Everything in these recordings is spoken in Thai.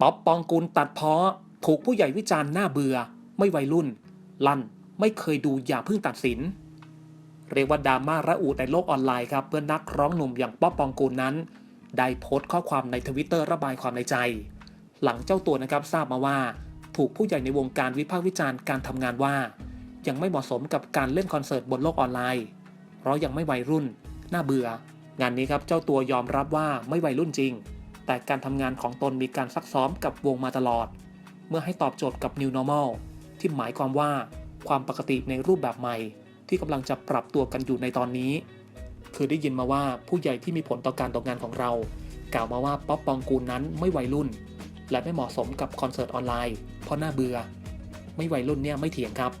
ป๊อปปองกูลตัดเพาะถูกผู้ใหญ่วิจารณ์หน้าเบื่อ ไม่วัยรุ่น ลั่นไม่เคยดูอย่าเพิ่งตัดสิน เรียกว่าดราม่าระอุในโลกออนไลน์ครับเพื่อนนักร้องหนุ่มอย่างป๊อปปองกูลนั้น ได้โพสต์ข้อความในทวิตเตอร์ระบายความในใจ หลังเจ้าตัวนะครับทราบมาว่า ถูกผู้ใหญ่ในวงการวิพากษ์วิจารณ์การทำงานว่า ยังไม่เหมาะสมกับการเล่นคอนเสิร์ตบนโลกออนไลน์เพราะยังไม่วัยรุ่น น่าเบื่อ งานนี้ครับเจ้าตัวยอมรับว่าไม่วัยรุ่นจริง แต่การทำงานของตนมีการซักซ้อมกับวงมาตลอด เมื่อให้ตอบโจทย์กับ New Normal ที่หมายความว่าความปกติในรูปแบบใหม่ ที่กำลังจะปรับตัวกันอยู่ในตอนนี้ คือได้ยินมาว่าผู้ใหญ่ที่มีผลต่อการตกงานของเรา กล่าวมาว่าป๊อปปองกูลนั้นไม่วัยรุ่น และไม่เหมาะสมกับคอนเสิร์ตออนไลน์ เพราะน่าเบื่อ ไม่วัยรุ่นเนี่ยไม่เถียงครับ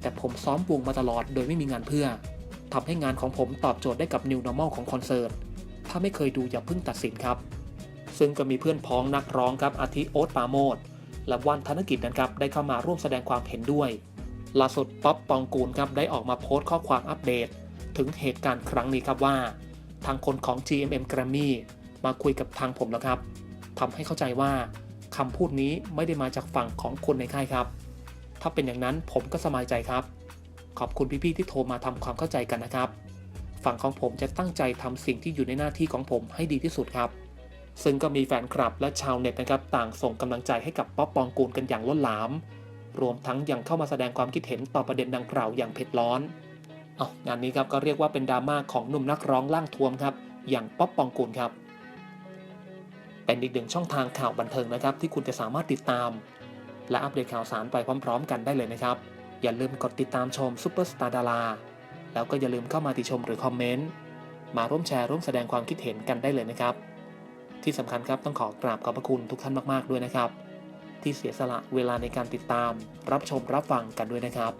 แต่ผมซ้อมวงมาตลอดโดยไม่มีงานเพื่อทำให้งานของผมตอบโจทย์ได้กับ New Normal ของคอนเสิร์ตถ้าไม่เคยดูอย่าเพิ่งตัดสินครับ ซึ่งก็มีเพื่อนพ้องนักร้องครับอาทิโอ๊ตปาโมดและวันธนกิจนะครับได้เข้ามาร่วมแสดงความเห็นด้วยล่าสุดป๊อปปองกูลครับได้ออกมาโพสต์ข้อความอัปเดต ถึงเหตุการณ์ครั้งนี้ครับว่า ทางคนของ GMM Grammy มาคุยกับทางผมแล้วครับทำให้เข้าใจว่าคำพูดนี้ไม่ได้มาจากฝั่งของคนในค่ายครับ ถ้าเป็นอย่างนั้นผมก็สบายใจครับ ขอบคุณพี่ๆที่โทรมาทำความเข้าใจกันนะครับ ฝั่งของผมจะตั้งใจทำสิ่งที่อยู่ในหน้าที่ของผมให้ดีที่สุดครับ ซึ่งก็มีแฟนคลับและชาวเน็ตนะครับต่างส่งกำลังใจให้กับป๊อปปองกูลกันอย่างล้นหลาม รวมทั้งยังเข้ามาแสดงความคิดเห็นต่อประเด็นดังกล่าวอย่างเผ็ดร้อนเอางานนี้ครับก็เรียกว่าเป็นดราม่าของหนุ่มนักร้องล่างทวมครับอย่างป๊อปปองกูลครับ เป็นอีกหนึ่งช่องทางข่าวบันเทิงนะครับ ที่คุณจะสามารถติดตาม และอัปเดตข่าวสารไปพร้อม ๆ กันได้เลยนะครับ อย่าลืมกดติดตามชมซุปเปอร์สตาร์ดาราแล้วก็อย่าลืมเข้ามาติชมหรือคอมเมนต์มาร่วมแชร์ร่วมแสดงความคิดเห็นกันได้เลยนะครับ ที่สำคัญครับต้องขอกราบขอบพระคุณทุกท่านมาก ๆ ด้วยนะครับ ที่เสียสละเวลาในการติดตาม รับชมรับฟังกันด้วยนะครับ